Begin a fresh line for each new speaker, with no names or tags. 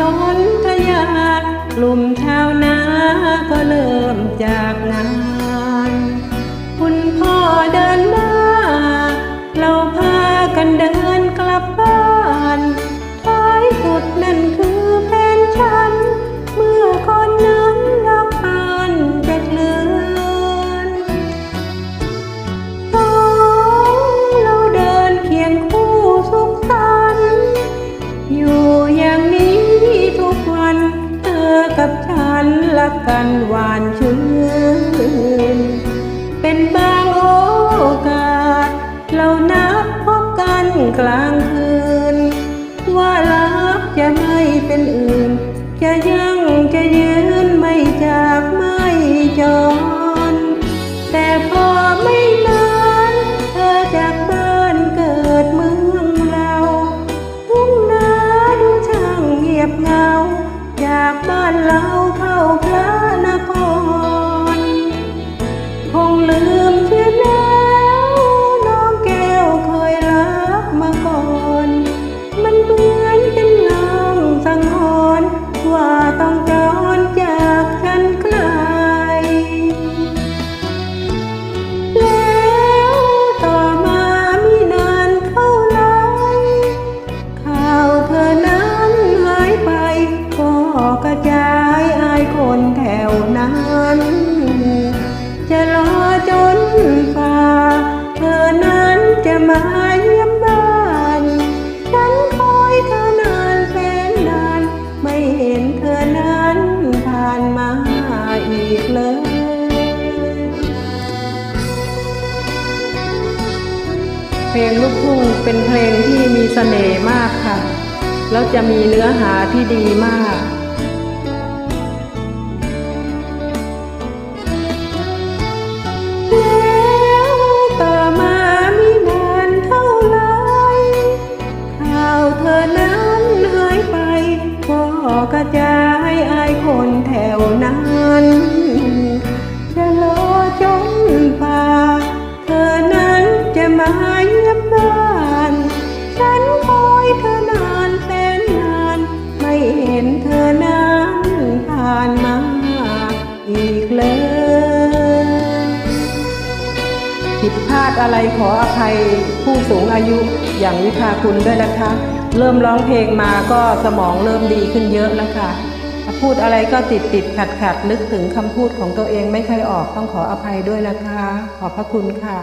สนทยากลุ่มชาวนาก็เริ่มจากงาน กกันหวานชื่น เป็นบางโอกาส เรานัดพบกันกลางคืน ว่ารักจะไม่เป็นอื่น จะยังจะยืน งลืมเชื่อแล้วน้องแก้วเคยรักมาก่อน มันเหมือนเป็นลางสังหรณ์ว่าต้องจรจากฉันไกลแล้วต่อมามีนานเท่าไหรข่าวเธอนั้นหายไป ก็กระจายอายคนแถว มาเยี่ยมบ้านฉันคอยเธอนานแสนนาน ไม่เห็นเธอนั้นผ่านมาอีกเลยเพลงลูกทุ่งเป็นเพลงที่มีเสน่ห์มากค่ะ แล้วจะมีเนื้อหาที่ดีมาก ก็กระจายอายคนแถวนั้นจะรอจนป่าเธอนั้นจะมาเยี่ยมบ้าน ฉันคอยเธอนานแสนนาน ไม่เห็นเธอนั้นผ่านมาอีกเลยผิดพลาดอะไรขออภัยผู้สูงอายุอย่างวิภาคุณด้วยนะคะ เริ่มร้องเพลงมาก็สมองเริ่มดีขึ้นเยอะแล้วค่ะพูดอะไรก็ติดติดขัดขัดนึกถึงคำพูดของตัวเองไม่ค่อยออกต้องขออภัยด้วยนะคะ ขอบพระคุณค่ะ